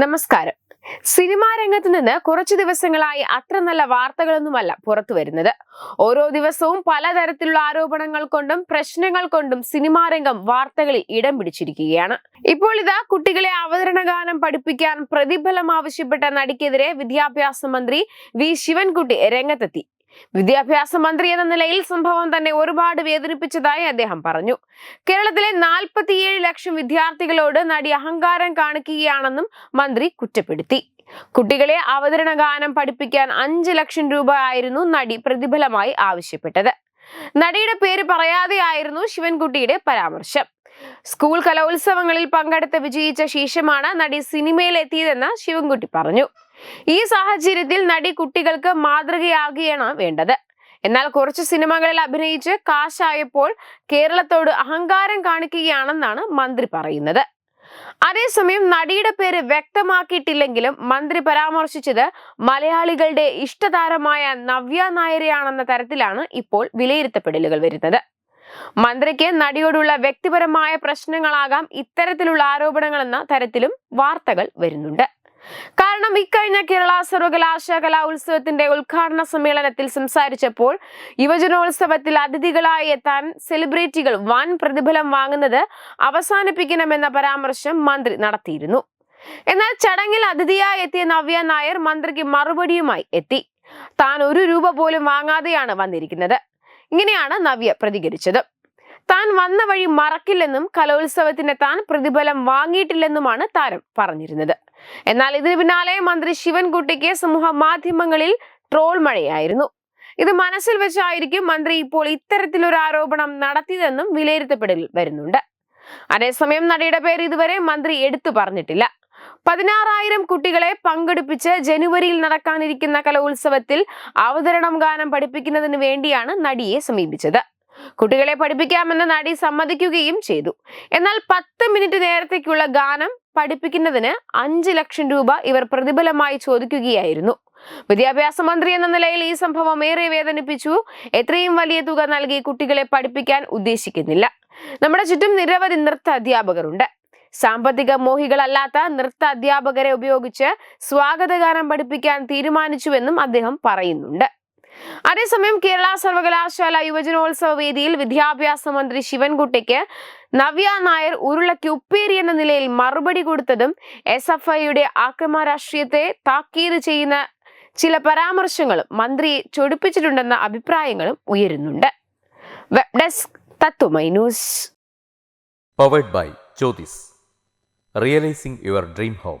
നമസ്കാരം. സിനിമാ രംഗത്ത് നിന്ന് കുറച്ചു ദിവസങ്ങളായി അത്ര നല്ല വാർത്തകളൊന്നുമല്ല പുറത്തു വരുന്നത്. ഓരോ ദിവസവും പലതരത്തിലുള്ള ആരോപണങ്ങൾ കൊണ്ടും പ്രശ്നങ്ങൾ കൊണ്ടും സിനിമാ രംഗം വാർത്തകളിൽ ഇടം പിടിച്ചിരിക്കുകയാണ്. ഇപ്പോൾ ഇതാ കുട്ടികളെ അവതരണ ഗാനം പഠിപ്പിക്കാൻ പ്രതിഫലം ആവശ്യപ്പെട്ട നടിക്കെതിരെ വിദ്യാഭ്യാസ മന്ത്രി വി. ശിവൻകുട്ടി രംഗത്തെത്തി. വിദ്യാഭ്യാസ മന്ത്രി എന്ന നിലയിൽ സംഭവം തന്നെ ഒരുപാട് വേദനിപ്പിച്ചതായി അദ്ദേഹം പറഞ്ഞു. കേരളത്തിലെ നാൽപ്പത്തിയേഴ് ലക്ഷം വിദ്യാർത്ഥികളോട് നടി അഹങ്കാരം കാണിക്കുകയാണെന്നും മന്ത്രി കുറ്റപ്പെടുത്തി. കുട്ടികളെ അവതരണ ഗാനം പഠിപ്പിക്കാൻ അഞ്ച് ലക്ഷം രൂപ ആയിരുന്നു നടി പ്രതിഫലമായി ആവശ്യപ്പെട്ടത്. നടിയുടെ പേര് പറയാതെയായിരുന്നു ശിവൻകുട്ടിയുടെ പരാമർശം. സ്കൂൾ കലോത്സവങ്ങളിൽ പങ്കെടുത്ത് വിജയിച്ച ശേഷമാണ് നടി സിനിമയിലെത്തിയതെന്ന് ശിവൻകുട്ടി പറഞ്ഞു. ഈ സാഹചര്യത്തിൽ നടി കുട്ടികൾക്ക് മാതൃകയാകുകയാണ് വേണ്ടത്. എന്നാൽ കുറച്ച് സിനിമകളിൽ അഭിനയിച്ച് കാശായപ്പോൾ കേരളത്തോട് അഹങ്കാരം കാണിക്കുകയാണെന്നാണ് മന്ത്രി പറയുന്നത്. അതേസമയം നടിയുടെ പേര് വ്യക്തമാക്കിയിട്ടില്ലെങ്കിലും മന്ത്രി പരാമർശിച്ചത് മലയാളികളുടെ ഇഷ്ടതാരമായ നവ്യ നായരെയാണെന്ന തരത്തിലാണ് ഇപ്പോൾ വിലയിരുത്തപ്പെടലുകൾ വരുന്നത്. മന്ത്രിക്ക് നടിയോടുള്ള വ്യക്തിപരമായ പ്രശ്നങ്ങളാകാം ഇത്തരത്തിലുള്ള ആരോപണങ്ങളെന്ന തരത്തിലും വാർത്തകൾ വരുന്നുണ്ട്. കാരണം ഇക്കഴിഞ്ഞ കേരള സർവകലാശാല ഉത്സവത്തിന്റെ ഉദ്ഘാടന സമ്മേളനത്തിൽ സംസാരിച്ചപ്പോൾ യുവജനോത്സവത്തിൽ അതിഥികളായി എത്താൻ സെലിബ്രിറ്റികൾ വൻ പ്രതിഫലം വാങ്ങുന്നത് അവസാനിപ്പിക്കണമെന്ന പരാമർശം മന്ത്രി നടത്തിയിരുന്നു. എന്നാൽ ചടങ്ങിൽ അതിഥിയായി എത്തിയ നവ്യ നായർ മന്ത്രിക്ക് മറുപടിയുമായി എത്തി. താൻ ഒരു രൂപ പോലും വാങ്ങാതെയാണ് വന്നിരിക്കുന്നത്. ഇങ്ങനെയാണ് നവ്യ പ്രതികരിച്ചത്. താൻ വന്ന വഴി മറക്കില്ലെന്നും കലോത്സവത്തിന് താൻ പ്രതിഫലം വാങ്ങിയിട്ടില്ലെന്നുമാണ് താരം പറഞ്ഞിരുന്നത്. എന്നാൽ ഇതിന് പിന്നാലെ മന്ത്രി ശിവൻകുട്ടിക്ക് സമൂഹ മാധ്യമങ്ങളിൽ ട്രോൾ മഴയായിരുന്നു. ഇത് മനസ്സിൽ വെച്ചായിരിക്കും മന്ത്രി ഇപ്പോൾ ഇത്തരത്തിലൊരു ആരോപണം നടത്തിയതെന്നും വിലയിരുത്തപ്പെടൽ വരുന്നുണ്ട്. അതേസമയം നടിയുടെ പേര് ഇതുവരെ മന്ത്രി എടുത്തു പറഞ്ഞിട്ടില്ല. പതിനാറായിരം കുട്ടികളെ പങ്കെടുപ്പിച്ച് ജനുവരിയിൽ നടക്കാനിരിക്കുന്ന കലോത്സവത്തിൽ അവതരണം ഗാനം പഠിപ്പിക്കുന്നതിന് വേണ്ടിയാണ് നടിയെ സമീപിച്ചത്. കുട്ടികളെ പഠിപ്പിക്കാമെന്ന് നടി സമ്മതിക്കുകയും ചെയ്തു. എന്നാൽ പത്ത് മിനിറ്റ് നേരത്തേക്കുള്ള ഗാനം പഠിപ്പിക്കുന്നതിന് അഞ്ച് ലക്ഷം രൂപ ഇവർ പ്രതിഫലമായി ചോദിക്കുകയായിരുന്നു. വിദ്യാഭ്യാസ മന്ത്രി എന്ന നിലയിൽ ഈ സംഭവം ഏറെ വേദനിപ്പിച്ചു. എത്രയും വലിയ തുക നൽകി കുട്ടികളെ പഠിപ്പിക്കാൻ ഉദ്ദേശിക്കുന്നില്ല. നമ്മുടെ ചുറ്റും നിരവധി നൃത്ത അധ്യാപകരുണ്ട്. സാമ്പത്തിക മോഹികളല്ലാത്ത നൃത്ത അധ്യാപകരെ ഉപയോഗിച്ച് സ്വാഗതഗാനം പഠിപ്പിക്കാൻ തീരുമാനിച്ചുവെന്നും അദ്ദേഹം പറയുന്നുണ്ട്. അതേസമയം കേരള സർവകലാശാല യുവജനോത്സവ വേദിയിൽ വിദ്യാഭ്യാസ മന്ത്രി ശിവൻകുട്ടിക്ക് നവ്യ നായർ ഉരുളയ്ക്ക് ഉപ്പേരി എന്ന നിലയിൽ മറുപടി കൊടുത്തതും എസ് എഫ് ഐയുടെ ആക്രമ രാഷ്ട്രീയത്തെ താക്കീത് ചെയ്യുന്ന ചില പരാമർശങ്ങളും മന്ത്രിയെ ചൊടിപ്പിച്ചിട്ടുണ്ടെന്ന അഭിപ്രായങ്ങളും ഉയരുന്നുണ്ട്. Web desk news. Powered by Jyothis realising your dream home